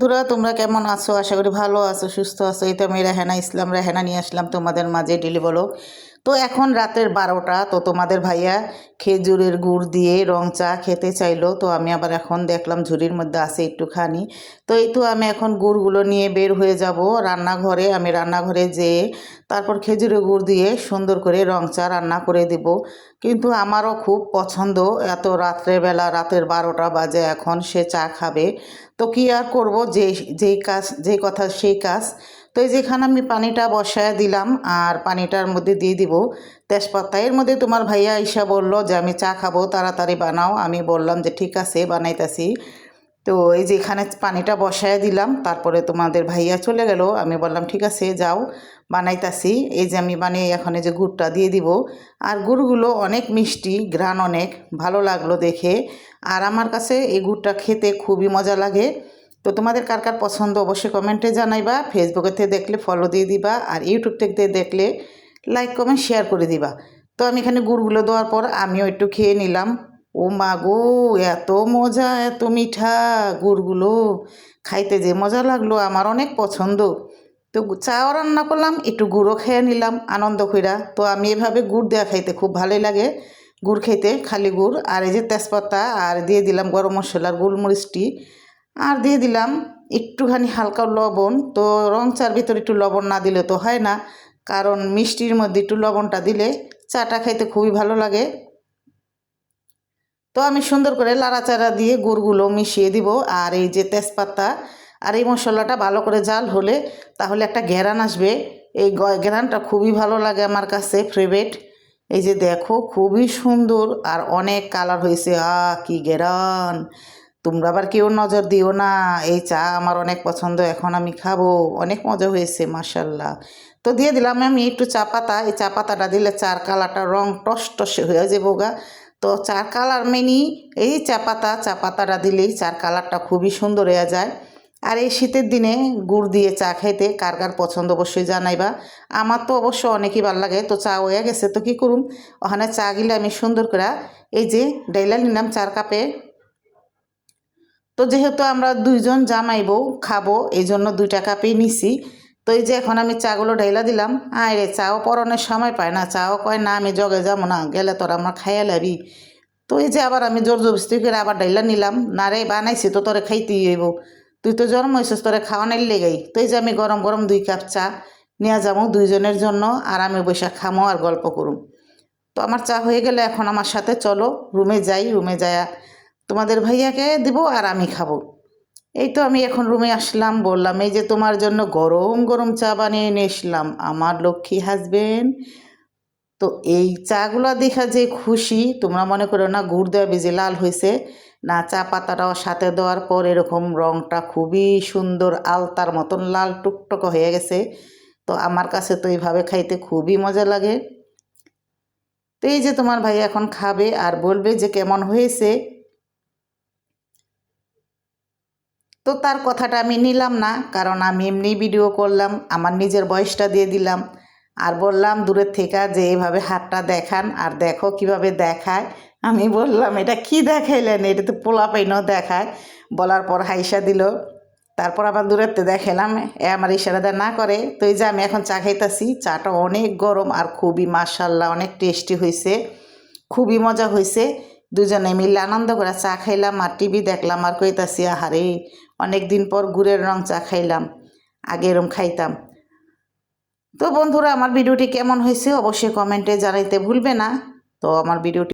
বন্ধুরা, তোমরা কেমন আছো? আশা করি ভালো আছো, সুস্থ আছো। তো আমি রেহানা ইসলাম। রেহানা নিয়ে আসলাম তোমাদের মাঝে। ডেলি বলো। তো এখন রাতের বারোটা, তো তোমাদের ভাইয়া খেজুরের গুড় দিয়ে রং চা খেতে চাইলো, তো আমি আবার এখন দেখলাম ঝুড়ির মধ্যে আছে একটুখানি। তো এই তো আমি এখন গুড়গুলো নিয়ে বের হয়ে যাব রান্নাঘরে, আমি রান্নাঘরে যেয়ে তারপর খেজুরের গুড় দিয়ে সুন্দর করে রং চা রান্না করে দেব। কিন্তু আমারও খুব পছন্দ, এত রাত্রেবেলা রাতের বারোটা বাজে এখন সে চা খাবে। তো কী আর করব যে যেই কাজ, যেই কথা সেই কাজ। তো এই যেখানে আমি পানিটা বসায় দিলাম আর পানিটার মধ্যে দিয়ে দিব তেজপাতা। এর মধ্যে তোমার ভাইয়া ঈশা বলল যে, আমি চা খাব, তাড়াতাড়ি বানাও। আমি বললাম যে, ঠিক আছে, বানাইতাছি। তো এই যে এখানে পানিটা বসায় দিলাম, তারপরে তোমাদের ভাইয়া চলে গেল। আমি বললাম, ঠিক আছে, যাও, বানাইতাছি। এই যে আমি বানিয়ে এখন এই যে গুড়টা দিয়ে দিব। আর গুড়গুলো অনেক মিষ্টি, ঘ্রাণ অনেক, ভালো লাগল দেখে। আর আমার কাছে এই গুড়টা খেতে খুবই মজা লাগে। তো তোমাদের কার কার পছন্দ অবশ্যই কমেন্টে জানাইবা। ফেসবুকে থেকে দেখলে ফলো দিয়ে দিবা আর ইউটিউব থেকে দেখলে লাইক কমেন্ট শেয়ার করে দিবা। তো আমি এখানে গুড়গুলো দেওয়ার পর আমিও একটু খেয়ে নিলাম। ও মা গো, এত মজা, এত মিঠা গুড়গুলো। খাইতে যে মজা লাগল, আমার অনেক পছন্দ। তো চাও রান্না করলাম, একটু গুঁড়ো খেয়ে নিলাম, আনন্দ কইরা। তো আমি এভাবে গুড় দেওয়া খাইতে খুব ভালোই লাগে, গুড় খাইতে, খালি গুড়। আর এই যে তেজপাতা, আর দিয়ে দিলাম গরম মশলার গোলমরিচটি আর দিয়ে দিলাম একটুখানি হালকা লবণ। তো রং চার ভিতরে একটু লবণ না দিলে তো হয় না। কারণ মিষ্টির মধ্যে একটু লবণটা দিলে চাটা খাইতে খুবই ভালো লাগে। তো আমি সুন্দর করে লাড়াচাড়া দিয়ে গুড়গুলো মিশিয়ে দিব। আর এই যে তেজপাতা আর এই মশলাটা ভালো করে জাল হলে তাহলে একটা ঘেরান আসবে। এই ঘেরানটা খুবই ভালো লাগে আমার কাছে ফেভারেট এই যে দেখো, খুবই সুন্দর আর অনেক কালার হয়েছে। আ কি ঘেরান! তোমরা আবার কেউ নজর দিও না। এই চা আমার অনেক পছন্দ, এখন আমি খাব। অনেক মজা হয়েছে মাসাল্লাহ তো দিয়ে দিলাম আমি একটু চা পাতা। এই চা পাতাটা দিলে চার কালারটা রং টস টসে হয়ে যাব গা। তো চার কালার মেনি, এই চা পাতা, চা পাতাটা দিলেই চার কালারটা খুবই সুন্দর হয়ে যায়। আর এই শীতের দিনে গুড় দিয়ে চা খাইতে কার কার পছন্দ অবশ্যই জানাইবা। আমার তো অবশ্য অনেকই ভালো লাগে, তো চা হয়ে গেছে, তো কী করুম? ওখানে চা গিলে আমি সুন্দর করে এই যে ডাইলা নিলাম চার কাপে। তো যেহেতু আমরা দুইজন জামাই বউ, খাব এই জন্য দুইটা কাপেই নিছি। তো এই যে এখন আমি চাগুলো ঢাইলা দিলাম আয় রে চাও পরনের সময় পায় না, চাও কয় না, আমি জগে যাব না, গেলে তোর আমার খাইয়া লাবি। তো এই যে আবার আমি জোর জবস্তি করে আবার ডাইলা নিলাম, না রে বানাইছি তো তোরে খাইতেই হইব। তুই তো জন্ম হয়েছিস তোরে খাওয়ানোর লেগেই। তো এই যে আমি গরম গরম দুই কাপ চা নিয়ে যাব দুইজনের জন্য, আর আমি বৈশাখ খামো আর গল্প করুম। তো আমার চা হয়ে গেলে এখন আমার সাথে চলো, রুমে যাই, রুমে যায়া তোমাদের ভাইয়াকে দিব আর আমি খাব। এই তো আমি এখন রুমে আসলাম, বললাম, এই যে তোমার জন্য গরম গরম চা বানিয়ে নিয়ে এসলাম, আমার লক্ষ্মী হাজবেন্ড তো এই চাগুলো দেখা যে খুশি, তোমরা মনে করো না গুড় দেওয়া বেজে লাল হয়েছে, না চা পাতাটাও সাথে দেওয়ার পর এরকম রঙটা খুবই সুন্দর আলতার মতন লাল টুকটক হয়ে গেছে, তো আমার কাছে তো এইভাবে খাইতে খুবই মজা লাগে। তো এই যে তোমার ভাই এখন খাবে আর বলবে যে কেমন হয়েছে তো তার কথাটা আমি নিলাম না, কারণ আমি এমনি ভিডিও করলাম, আমার নিজের বয়সটা দিয়ে দিলাম। আর বললাম, দূরের থেকে যে এইভাবে হাতটা দেখান, আর দেখো কীভাবে দেখায়। আমি বললাম, এটা কি দেখাইলেন? এটা তো পোলা পাইনও দেখায়। বলার পর হাইসা দিল, তারপর আবার দূরেতে দেখালাম এ আমার ইশারাদা না করে। তো এই যে আমি এখন চা খাইতাছি, চাটা অনেক গরম আর খুবই মাসাল্লাহ অনেক টেস্টি হয়েছে খুবই মজা হয়েছে দুজনে মিলে আনন্দ করে চা খাইলাম আর টিভি দেখলাম আর কইতাছি, আহারে অনেক দিন পর গুড়ের রং চা খাইলাম, আগে এরম খাইতাম। তো বন্ধুরা, আমার ভিডিওটি কেমন হয়েছে অবশ্যই কমেন্টে জানাইতে ভুলবে না। তো আমার ভিডিওটি